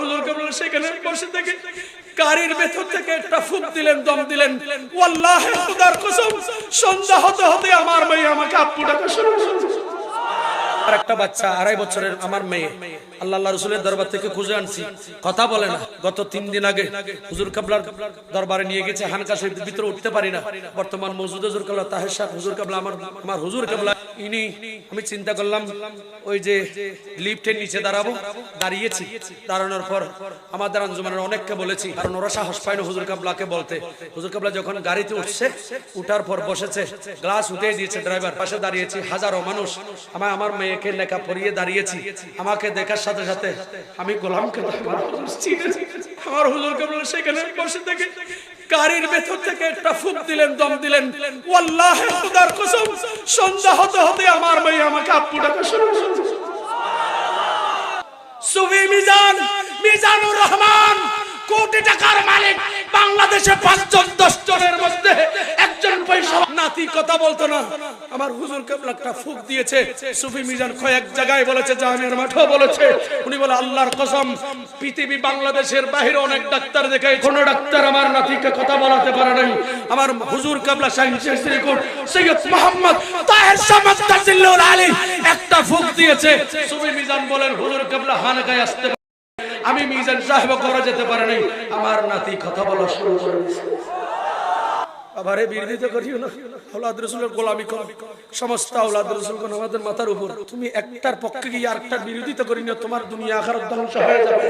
হুজুর কেবল সেখানে? বসে থেকে গাড়ির ভেতর থেকে একটা ফুক দিলেন, দম দিলেন। ওয়াল্লাহে খোদার কসম, সন্ধ্যা হতে হতে আমার মেয়ে আমাকে আপ্পু ডাকা শুরু করেছে আর একটা বাচ্চা, আড়াই বছরের আমার মেয়ে। আল্লাহ রসুলের দরবার থেকে খুঁজে আনছি। কথা বলে না। গত তিন দিন আগে হুজুর কাবলার দরবারে নিয়ে গেছে, হানকা শরীফের ভিতরে উঠতে পারি না। বর্তমান মৌজুদ হুজুর কাবলা, তাহের সাহেব হুজুর কাবলা, আমার আমার হুজুর কাবলা, ইনি আমি চিন্তা করলাম, ওই যে লিফটের নিচে দাঁড়াবো, দাঁড়িয়েছি। দাঁড়ানোর পর আমাদের আঞ্জুমানের অনেককে বলেছি, কারণ ওরা সাহস পায় না হুজুর কাবলাকে বলতে। হুজুর কাবলা যখন গাড়িতে উঠছে, উঠার পর বসেছে, গ্লাস উঠে দিয়েছে ড্রাইভার, পাশে দাঁড়িয়েছি হাজারো মানুষ। আমার আমার মেয়েকে লেখা পড়িয়ে দাঁড়িয়েছি। আমাকে দেখার সাথে সাথে আমি গোলামকে আমার হুজুর চিনেছি। আমার সেখানে বসে থেকে মিজানুর রহমান বাংলাদেশে পাঁচজন দশ জনের মধ্যে নাতি কথা বলতো না। আমার হুজুর কেবল একটা ফুক দিয়েছে। সুফি মিজান কয়েক জায়গায় বলেছে, জাহানের মাঠেও বলেছে। উনি বলে, আল্লাহর কসম, পৃথিবী বাংলাদেশের বাইরে অনেক ডাক্তার দেখে কোনো ডাক্তার আমার নাতিকে কথা বলাতে পারে নাই। আমার হুজুর কেবলা সাইন্সের রিপোর্ট সৈয়দ মোহাম্মদ তাহের সামাদ আলী, একটা ফুক দিয়েছে। সুফি মিজান বলেন, হুজুর কেবলা হানকায় আসতে আমি মিজান সাহেব করা যেতে পারে নাই। আমার নাতি কথা বলা শুরু করে আবারে বিরোধিত করিও না। আওলাদ রসুলের গোলামি করো। সমস্ত আওলাদ রসুল কোন আমাদের মাথার উপর। তুমি একটার পক্ষে গিয়ে আরেকটার বিরোধিতা করি না তোমার দুনিয়া আখার ধ্বংস হয়ে যাবে।